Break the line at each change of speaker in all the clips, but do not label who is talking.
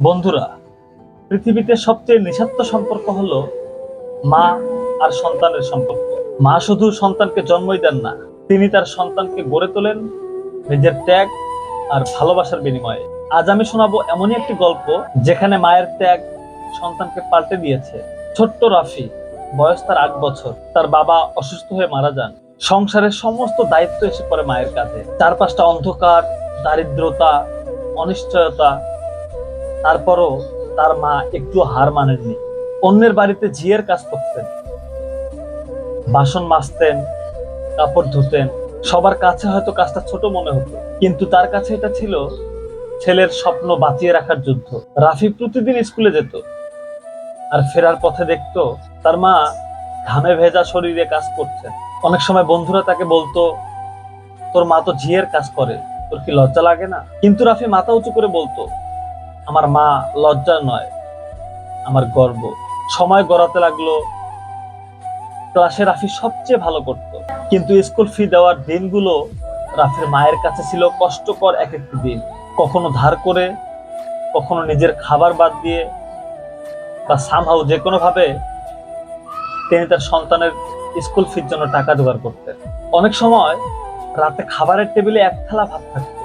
বন্ধুরা, পৃথিবীতে সবচেয়ে নিঃস্বার্থ সম্পর্ক হলো মা আর সন্তানের সম্পর্ক। মা শুধু সন্তানকে জন্মই দেন না, তিনি তার সন্তানকে গড়ে তোলেন নিজের ত্যাগ আর ভালোবাসার বিনিময়ে। আজ আমি শোনাবো এমনই একটি গল্প যেখানে মায়ের ত্যাগ সন্তানকে পাল্টে দিয়েছে। ছোট্ট রাফি, বয়স তার আট বছর, তার বাবা অসুস্থ হয়ে মারা যান। সংসারের সমস্ত দায়িত্ব এসে পড়ে মায়ের কাঁধে। চারপাশটা অন্ধকার, দারিদ্রতা, অনিশ্চয়তা তারপরও তার মা একটু হার মানেননি। অন্যের বাড়িতে ঝিয়ের কাজ করতেন। বাসন মাজতেন, কাপড় ধুতেন। সবার কাছে হয়তো কাজটা ছোট মনে হতো, কিন্তু তার কাছে এটা ছিল ছেলের স্বপ্ন বাঁচিয়ে রাখার যুদ্ধ। রাফি প্রতিদিন স্কুলে যেত আর ফেরার পথে দেখতো তার মা ঘামে ভেজা শরীরে কাজ করছেন অনেক সময় বন্ধুরা তাকে বলতো, তোর মা তো ঝিয়ের কাজ করে, তোর কি লজ্জা লাগে না? কিন্তু রাফি মাথা উঁচু করে বলতো আমার মা লজ্জা নয়, আমার গর্ব। সময় গড়াতে লাগল, ক্লাসে রাফি সবচেয়ে ভালো করত। কিন্তু স্কুল ফি দেওয়ার দিনগুলো রাফির মায়ের কাছে ছিল কষ্টকর এক একটি দিন। কখনো ধার করে, কখনো নিজের খাবার বাদ দিয়ে, বা সামহাউ যে কোনো ভাবে তিনি তার সন্তানের স্কুল ফির জন্য টাকা জোগাড় করতেন। অনেক সময় রাতে খাবারের টেবিলে এক থালা ভাত থাকতো।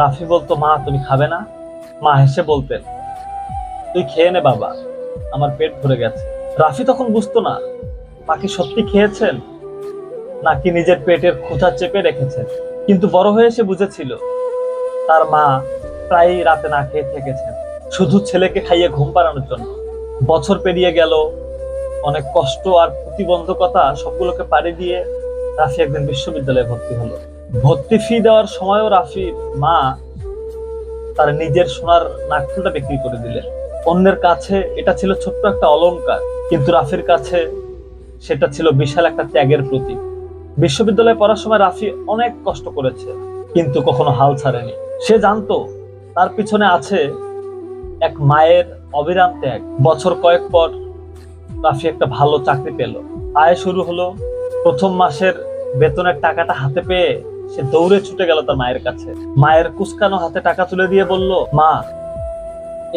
রাফি বলতো, মা, তুমি খাবে না? মা হেসে বলতেন, তুই খেয়ে নে বাবা, আমার পেট ভরে গেছে। রাফি তখন বুঝতো না কি সত্যি খেয়েছেন? নাকি নিজের পেটের ক্ষুধা চেপে রেখেছেন? কিন্তু বড় হয়ে সে বুঝেছিল, তার মা প্রায়ই রাতে না খেয়ে থেকেছেন, শুধু ছেলেকে খাইয়ে ঘুম পাড়ানোর জন্য। বছর পেরিয়ে গেল, অনেক কষ্ট আর প্রতিবন্ধকতা সবগুলোকে পাড়ি দিয়ে রাফি একদিন বিশ্ববিদ্যালয়ে ভর্তি হলো। ভর্তি ফি দেওয়ার সময়ও রাফির মা তার নিজের সোনার নাকফুলটা বিক্রি করে দিলেন অন্যের কাছে এটা ছিল ছোট্ট একটা অলংকার, কিন্তু রাফির কাছে সেটা ছিল বিশাল একটা ত্যাগের প্রতীক। বিশ্ববিদ্যালয়ে পড়ার সময় রাফি অনেক কষ্ট করেছে, কিন্তু কখনো হাল ছাড়েনি। সে জানতো তার পিছনে আছে এক মায়ের অবিরাম ত্যাগ। বছর কয়েক পর রাফি একটা ভালো চাকরি পেল। আয় শুরু হলো প্রথম মাসের বেতনের টাকাটা হাতে পেয়ে সে দৌড়ে ছুটে গেল তার মায়ের কাছে। মায়ের কুসকানো হাতে টাকা তুলে দিয়ে বলল, মা,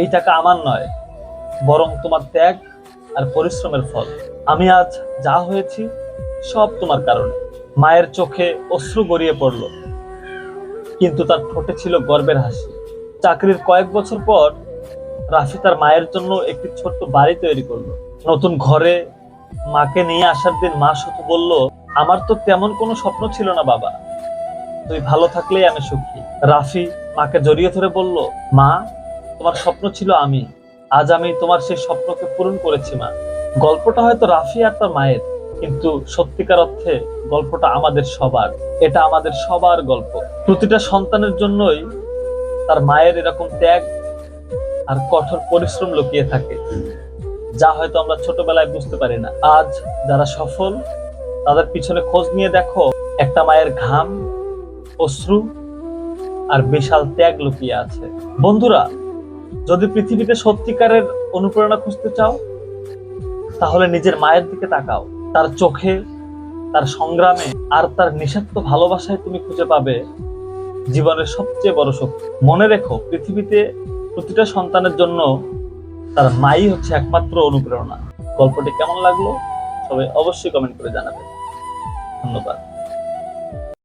এই টাকা আমার নয়, বরং তোমার ত্যাগ আর পরিশ্রমের ফল। আমি আজ যা হয়েছি সব তোমার কারণে। মায়ের চোখে অশ্রু গড়িয়ে পড়ল, কিন্তু তার ঠোঁটে ছিল গর্বের হাসি। চাকরির কয়েক বছর পর রাফি তার মায়ের জন্য একটি ছোট্ট বাড়ি তৈরি করল। নতুন ঘরে মাকে নিয়ে আসার দিন মা শুধু বলল, আমার তো তেমন কোনো স্বপ্ন ছিল না বাবা। তুই ভালো থাকলেই আমি সুখী। রাফি মাকে জড়িয়ে ধরে বলল, মা, তোমার স্বপ্ন ছিল আমি। আজ আমি তোমার সেই স্বপ্নকে পূরণ করেছি, মা। গল্পটা হয়তো রাফি আর তার মায়ের, কিন্তু সত্যিকার অর্থে গল্পটা আমাদের সবার। এটা আমাদের সবার গল্প। প্রতিটা সন্তানের জন্যই তার মায়ের এরকম ত্যাগ আর কঠোর পরিশ্রম লুকিয়ে থাকে। যা হয়তো আমরা ছোটবেলায় বুঝতে পারি না। আজ যারা সফল, তাদের পিছনে খোঁজ নিয়ে দেখো, একটা মায়ের ঘাম অশ্রু আর বিশাল ত্যাগ লুকিয়ে আছে। বন্ধুরা, যদি পৃথিবীতে সত্যিকারের অনুপ্রেরণা খুঁজতে চাও, তাহলে নিজের মায়ের দিকে তাকাও। তার চোখে, তার সংগ্রামে আর তার নিঃস্বার্থ ভালোবাসায় তুমি খুঁজে পাবে জীবনের সবচেয়ে বড় শক্তি। মনে রেখো, পৃথিবীতে প্রতিটা সন্তানের জন্য তার মাই হচ্ছে একমাত্র অনুপ্রেরণা। গল্পটি কেমন লাগল? সবাই অবশ্যই কমেন্ট করে জানাবে। ধন্যবাদ।